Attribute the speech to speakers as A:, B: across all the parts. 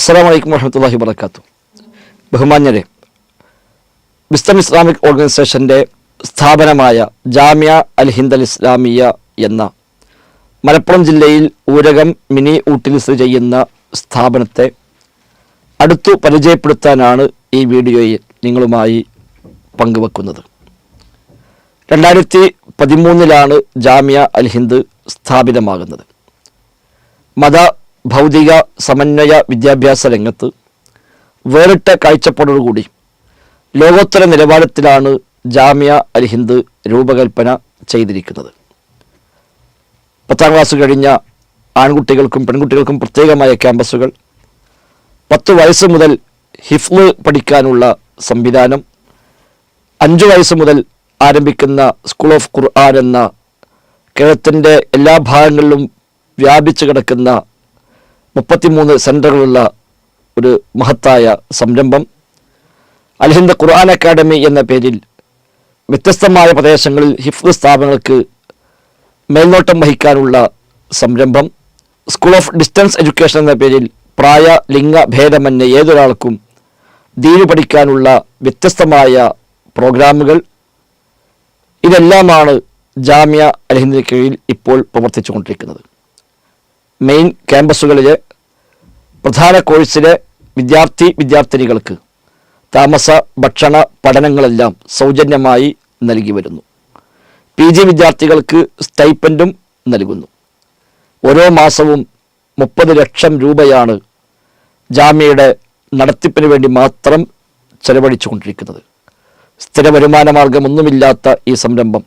A: അസ്സാം വലൈക്കും വർഹമത്തല്ലാഹി വർക്കാത്തു ബഹുമാന്യരെ വിസ്തം ഇസ്ലാമിക് ഓർഗനൈസേഷന്റെ സ്ഥാപനമായ ജാമ്യ അൽ ഹിന്ദ് അൽ ഇസ്ലാമിയ എന്ന മലപ്പുറം ജില്ലയിൽ ഊരകം മിനി ഊട്ടിൽ സ്ഥിതി ചെയ്യുന്ന സ്ഥാപനത്തെ അടുത്തു പരിചയപ്പെടുത്താനാണ് ഈ വീഡിയോയിൽ നിങ്ങളുമായി പങ്കുവെക്കുന്നത്. രണ്ടായിരത്തി പതിമൂന്നിലാണ് ജാമ്യ അൽ ഹിന്ദ് സ്ഥാപിതമാകുന്നത്. മത ഭൗതിക സമന്വയ വിദ്യാഭ്യാസ രംഗത്ത് വേറിട്ട കാഴ്ചപ്പാടോടുകൂടി ലോകോത്തര നിലവാരത്തിലാണ് ജാമ്യ അൽ ഹിന്ദ് രൂപകൽപ്പന ചെയ്തിരിക്കുന്നത്. പത്താം ക്ലാസ് കഴിഞ്ഞ ആൺകുട്ടികൾക്കും പെൺകുട്ടികൾക്കും പ്രത്യേകമായ ക്യാമ്പസുകൾ പത്ത് വയസ്സ് മുതൽ ഹിഫ്ല് പഠിക്കാനുള്ള സംവിധാനം അഞ്ചു വയസ്സ് മുതൽ ആരംഭിക്കുന്ന സ്കൂൾ ഓഫ് ഖുർആൻ എന്ന കേരളത്തിന്റെ എല്ലാ ഭാഗങ്ങളിലും വ്യാപിച്ചു കിടക്കുന്ന മുപ്പത്തിമൂന്ന് സെന്ററുകളുള്ള ഒരു മഹത്തായ സംരംഭം. അൽഹിന്ദ് ഖുർആൻ അക്കാദമി എന്ന പേരിൽ വ്യത്യസ്തമായ പ്രദേശങ്ങളിൽ ഹിഫ്ദ് സ്ഥാപനങ്ങൾക്ക് മേൽനോട്ടം വഹിക്കാനുള്ള സംരംഭം. സ്കൂൾ ഓഫ് ഡിസ്റ്റൻസ് എഡ്യൂക്കേഷൻ എന്ന പേരിൽ പ്രായ ലിംഗ ഭേദമന്യേ ഏതൊരാൾക്കും ദീനു പഠിക്കാനുള്ള വ്യത്യസ്തമായ പ്രോഗ്രാമുകൾ. ഇതെല്ലാമാണ് ജാമ്യ അൽഹിന്ദിന് കീഴിൽ ഇപ്പോൾ പ്രവർത്തിച്ചു കൊണ്ടിരിക്കുന്നത് മെയിൻ ക്യാമ്പസുകളിലെ പ്രധാന കോഴ്സിലെ വിദ്യാർത്ഥി വിദ്യാർത്ഥിനികൾക്ക് താമസ ഭക്ഷണ പഠനങ്ങളെല്ലാം സൗജന്യമായി നൽകി വരുന്നു. പി ജി വിദ്യാർത്ഥികൾക്ക് സ്റ്റൈപ്പൻഡും നൽകുന്നു. ഓരോ മാസവും മുപ്പത് ലക്ഷം രൂപയാണ് ജാമ്യയുടെ നടത്തിപ്പിന് വേണ്ടി മാത്രം ചെലവഴിച്ചു കൊണ്ടിരിക്കുന്നത് സ്ഥിര വരുമാന മാർഗമൊന്നുമില്ലാത്ത ഈ സംരംഭം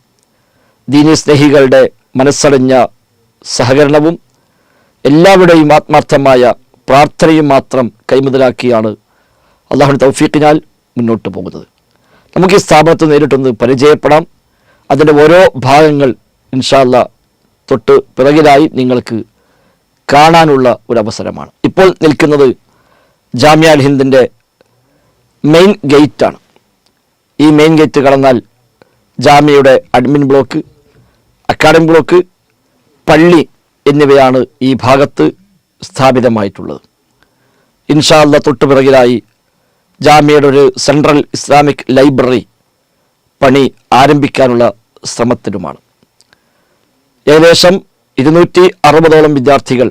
A: ദീനി സ്നേഹികളുടെ മനസ്സറിഞ്ഞ സഹകരണവും എല്ലാവരുടെയും ആത്മാർത്ഥമായ പ്രാർത്ഥനയും മാത്രം കൈമുതലാക്കിയാണ് അള്ളാഹുവിന്റെ തൗഫീഖിനാൽ മുന്നോട്ട് പോകുന്നത്. നമുക്ക് ഈ സ്ഥാപനത്തെ നേരിട്ടൊന്ന് പരിചയപ്പെടാം. അതിന്റെ ഓരോ ഭാഗങ്ങൾ ഇൻഷാല്ല തൊട്ട് പിറകിലായി നിങ്ങൾക്ക് കാണാനുള്ള ഒരു അവസരമാണ്. ഇപ്പോൾ നിൽക്കുന്നത് ജാമ്യ അൽ ഹിന്ദിന്റെ മെയിൻ ഗേറ്റാണ്. ഈ മെയിൻ ഗേറ്റ് കടന്നാൽ ജാമ്യയുടെ അഡ്മിൻ ബ്ലോക്ക് അക്കാഡമി ബ്ലോക്ക് പള്ളി എന്നിവയാണ് ഈ ഭാഗത്ത് സ്ഥാപിതമായിട്ടുള്ളത്. ഇൻഷാല്ല തൊട്ടുപിറകിലായി ജാമ്യയുടെ ഒരു സെൻട്രൽ ഇസ്ലാമിക് ലൈബ്രറി പണി ആരംഭിക്കാനുള്ള ശ്രമത്തിലുമാണ്. ഏകദേശം ഇരുന്നൂറ്റി അറുപതോളം വിദ്യാർത്ഥികൾ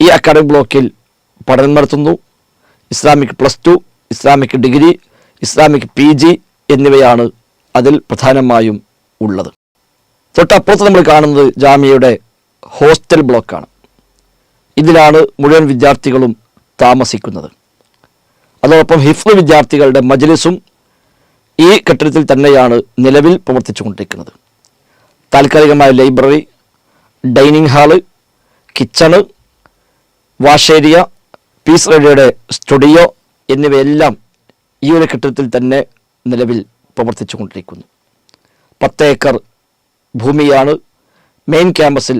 A: ഈ അക്കാഡമിക് ബ്ലോക്കിൽ പഠനം നടത്തുന്നു. Islamic plus two Islamic degree Islamic P G എന്നിവയാണ് അതിൽ പ്രധാനമായും ഉള്ളത്. തൊട്ടപ്പുറത്ത് നമ്മൾ കാണുന്നത് ജാമ്യയുടെ ഹോസ്റ്റൽ ബ്ലോക്കാണ്. ഇതിലാണ് മുഴുവൻ വിദ്യാർത്ഥികളും താമസിക്കുന്നത്. അതോടൊപ്പം ഹിഫ്ല് വിദ്യാർത്ഥികളുടെ മജ്ലിസും ഈ കെട്ടിടത്തിൽ തന്നെയാണ് നിലവിൽ പ്രവർത്തിച്ചുകൊണ്ടിരിക്കുന്നത്. താൽക്കാലികമായ ലൈബ്രറി ഡൈനിങ് ഹാൾ കിച്ചണ് വാഷേരിയ പീസ് റേഡിയോയുടെ സ്റ്റുഡിയോ എന്നിവയെല്ലാം ഈ ഒരു കെട്ടിടത്തിൽ തന്നെ നിലവിൽ പ്രവർത്തിച്ചുകൊണ്ടിരിക്കുന്നു. പത്ത് ഏക്കർ ഭൂമിയാണ് മെയിൻ ക്യാമ്പസിൽ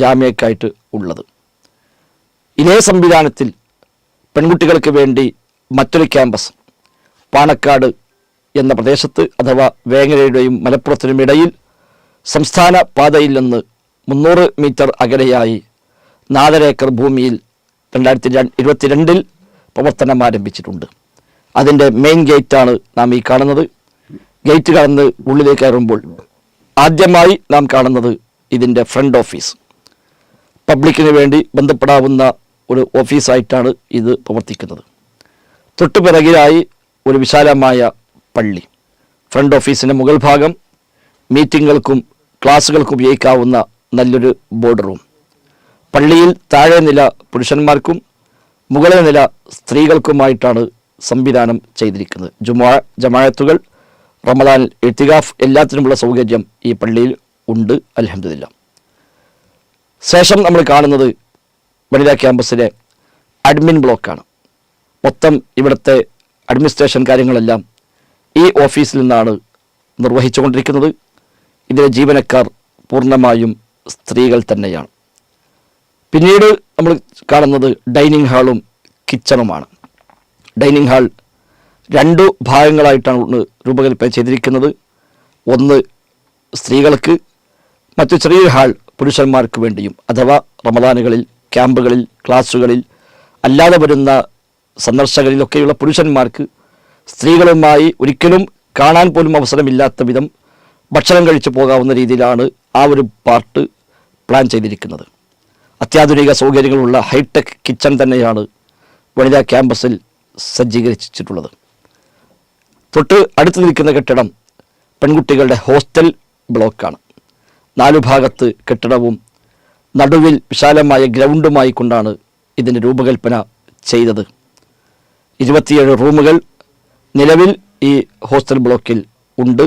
A: ജാമ്യക്കായിട്ട് ഉള്ളത്. ഇതേ സംവിധാനത്തിൽ പെൺകുട്ടികൾക്ക് വേണ്ടി മറ്റൊരു ക്യാമ്പസ് പാണക്കാട് എന്ന പ്രദേശത്ത് അഥവാ വേങ്ങരയുടെയും മലപ്പുറത്തിനും ഇടയിൽ സംസ്ഥാന പാതയിൽ നിന്ന് മുന്നൂറ് മീറ്റർ അകലെയായി നാലര ഏക്കർ ഭൂമിയിൽ രണ്ടായിരത്തി ഇരുപത്തിരണ്ടിൽ പ്രവർത്തനം ആരംഭിച്ചിട്ടുണ്ട്. അതിന്റെ മെയിൻ ഗേറ്റാണ് നാം ഈ കാണുന്നത്. ഗേറ്റ് കടന്ന് ഉള്ളിലേക്ക് കയറുമ്പോൾ ആദ്യമായി നാം കാണുന്നത് ഇതിന്റെ ഫ്രണ്ട് ഓഫീസ് പബ്ലിക്കിന് വേണ്ടി ബന്ധപ്പെടാവുന്ന ഒരു ഓഫീസായിട്ടാണ് ഇത് പ്രവർത്തിക്കുന്നത്. തൊട്ടു പിറകിലായി ഒരു വിശാലമായ പള്ളി. ഫ്രണ്ട് ഓഫീസിന്റെ മുകൾ ഭാഗം മീറ്റിങ്ങുകൾക്കും ക്ലാസ്സുകൾക്കും ഉപയോഗിക്കാവുന്ന നല്ലൊരു ബോർഡ് റൂം. പള്ളിയിൽ താഴെ നില പുരുഷന്മാർക്കും മുകളിലെ നില സ്ത്രീകൾക്കുമായിട്ടാണ് സംവിധാനം ചെയ്തിരിക്കുന്നത്. ജുമാ ജമായത്തുകൾ റമദാൻ എഴുത്തികാഫ് എല്ലാത്തിനുമുള്ള സൗകര്യം ഈ പള്ളിയിൽ ഉണ്ട്. അലഹമില്ല ശേഷം നമ്മൾ കാണുന്നത് വനിതാ ക്യാമ്പസിലെ അഡ്മിൻ ബ്ലോക്കാണ്. മൊത്തം ഇവിടുത്തെ അഡ്മിനിസ്ട്രേഷൻ കാര്യങ്ങളെല്ലാം ഈ ഓഫീസിൽ നിന്നാണ് നിർവഹിച്ചുകൊണ്ടിരിക്കുന്നത്. ഇതിലെ ജീവനക്കാർ പൂർണമായും സ്ത്രീകൾ തന്നെയാണ്. പിന്നീട് നമ്മൾ കാണുന്നത് ഡൈനിങ് ഹാളും കിച്ചണുമാണ്. ഡൈനിങ് ഹാൾ രണ്ട് ഭാഗങ്ങളായിട്ടാണ് രൂപകൽപ്പന ചെയ്തിരിക്കുന്നത്. ഒന്ന് സ്ത്രീകൾക്ക് മറ്റു ചെറിയൊരു ഹാൾ പുരുഷന്മാർക്ക് വേണ്ടിയും അഥവാ റമദാനുകളിൽ ക്യാമ്പുകളിൽ ക്ലാസ്സുകളിൽ അല്ലാതെ വരുന്ന സന്ദർശകരിലൊക്കെയുള്ള പുരുഷന്മാർക്ക് സ്ത്രീകളുമായി ഒരിക്കലും കാണാൻ പോലും അവസരമില്ലാത്ത വിധം ഭക്ഷണം കഴിച്ചു പോകാവുന്ന രീതിയിലാണ് ആ ഒരു പാർട്ട് പ്ലാൻ ചെയ്തിരിക്കുന്നത്. അത്യാധുനിക സൗകര്യങ്ങളുള്ള ഹൈടെക് കിച്ചൺ തന്നെയാണ് വനിതാ ക്യാമ്പസിൽ സജ്ജീകരിച്ചിട്ടുള്ളത്. തൊട്ട് അടുത്ത് നിൽക്കുന്ന കെട്ടിടം പെൺകുട്ടികളുടെ ഹോസ്റ്റൽ ബ്ലോക്കാണ്. നാലു ഭാഗത്ത് കെട്ടിടവും നടുവിൽ വിശാലമായ ഗ്രൗണ്ടുമായി കൊണ്ടാണ് ഇതിന്റെ രൂപകൽപ്പന ചെയ്തത്. ഇരുപത്തിയേഴ് റൂമുകൾ നിലവിൽ ഈ ഹോസ്റ്റൽ ബ്ലോക്കിൽ ഉണ്ട്.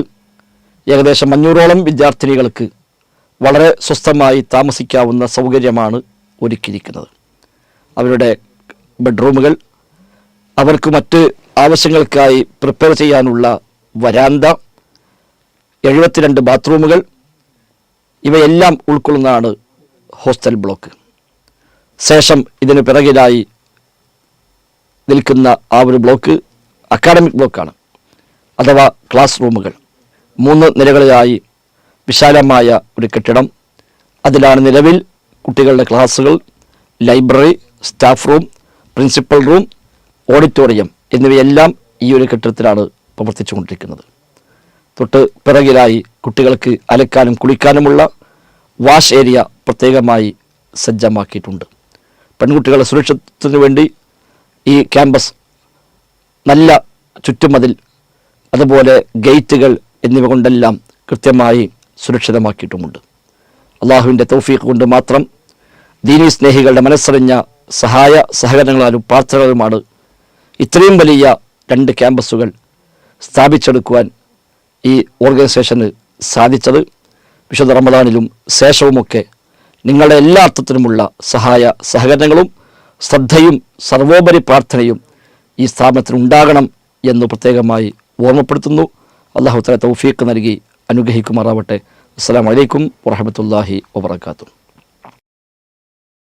A: ഏകദേശം അഞ്ഞൂറോളം വിദ്യാർത്ഥിനികൾക്ക് വളരെ സ്വസ്ഥമായി താമസിക്കാവുന്ന സൗകര്യമാണ് ഒരുക്കിയിരിക്കുന്നത്. അവരുടെ ബെഡ്റൂമുകൾ അവർക്ക് മറ്റ് ആവശ്യങ്ങൾക്കായി പ്രിപ്പയർ ചെയ്യാനുള്ള വരാന്ത എഴുപത്തിരണ്ട് ബാത്റൂമുകൾ ഇവയെല്ലാം ഉൾക്കൊള്ളുന്നതാണ് ഹോസ്റ്റൽ ബ്ലോക്ക്. ശേഷം ഇതിന് പിറകിലായി നിൽക്കുന്ന ആ ഒരു ബ്ലോക്ക് അക്കാഡമിക് ബ്ലോക്കാണ് അഥവാ ക്ലാസ് റൂമുകൾ. മൂന്ന് നിലകളിലായി വിശാലമായ ഒരു കെട്ടിടം. അതിലാണ് നിലവിൽ കുട്ടികളുടെ ക്ലാസ്സുകൾ library staff room principal room auditorium എന്നിവയെല്ലാം ഈ ഒരു കെട്ടിടത്തിലാണ് പ്രവർത്തിച്ചുകൊണ്ടിരിക്കുന്നത്. തൊട്ട് പിറകിലായി കുട്ടികൾക്ക് അലക്കാനും കുളിക്കാനുമുള്ള വാഷ് ഏരിയ പ്രത്യേകമായി സജ്ജമാക്കിയിട്ടുണ്ട്. പെൺകുട്ടികളുടെ സുരക്ഷത്തിന് വേണ്ടി ഈ ക്യാമ്പസ് നല്ല ചുറ്റുമതിൽ അതുപോലെ ഗേറ്റുകൾ എന്നിവ കൊണ്ടെല്ലാം കൃത്യമായി സുരക്ഷിതമാക്കിയിട്ടുമുണ്ട്. അള്ളാഹുവിന്റെ തൗഫീഖ് കൊണ്ട് മാത്രം ദീനി സ്നേഹികളുടെ മനസ്സറിഞ്ഞ സഹായ സഹകരണങ്ങളാലും പ്രാർത്ഥനകളുമാണ് ഇത്രയും വലിയ രണ്ട് ക്യാമ്പസുകൾ സ്ഥാപിച്ചെടുക്കുവാൻ ഈ ഓർഗനൈസേഷന് സാധിച്ചത് വിശുദ്ധ റമദാനിലും ശേഷവുമൊക്കെ നിങ്ങളുടെ എല്ലാ അർത്ഥത്തിനുമുള്ള സഹായ സഹകരണങ്ങളും ശ്രദ്ധയും സർവോപരി പ്രാർത്ഥനയും ഈ സ്ഥാപനത്തിന് ഉണ്ടാകണം എന്ന് പ്രത്യേകമായി ഓർമ്മപ്പെടുത്തുന്നു. അള്ളാഹു തല തൗഫീഖ് നൽകി അനുഗ്രഹിക്കുമാറാവട്ടെ. അസ്സാം വലൈക്കും വറഹമത്തല്ലാഹി വാബർക്കാത്തു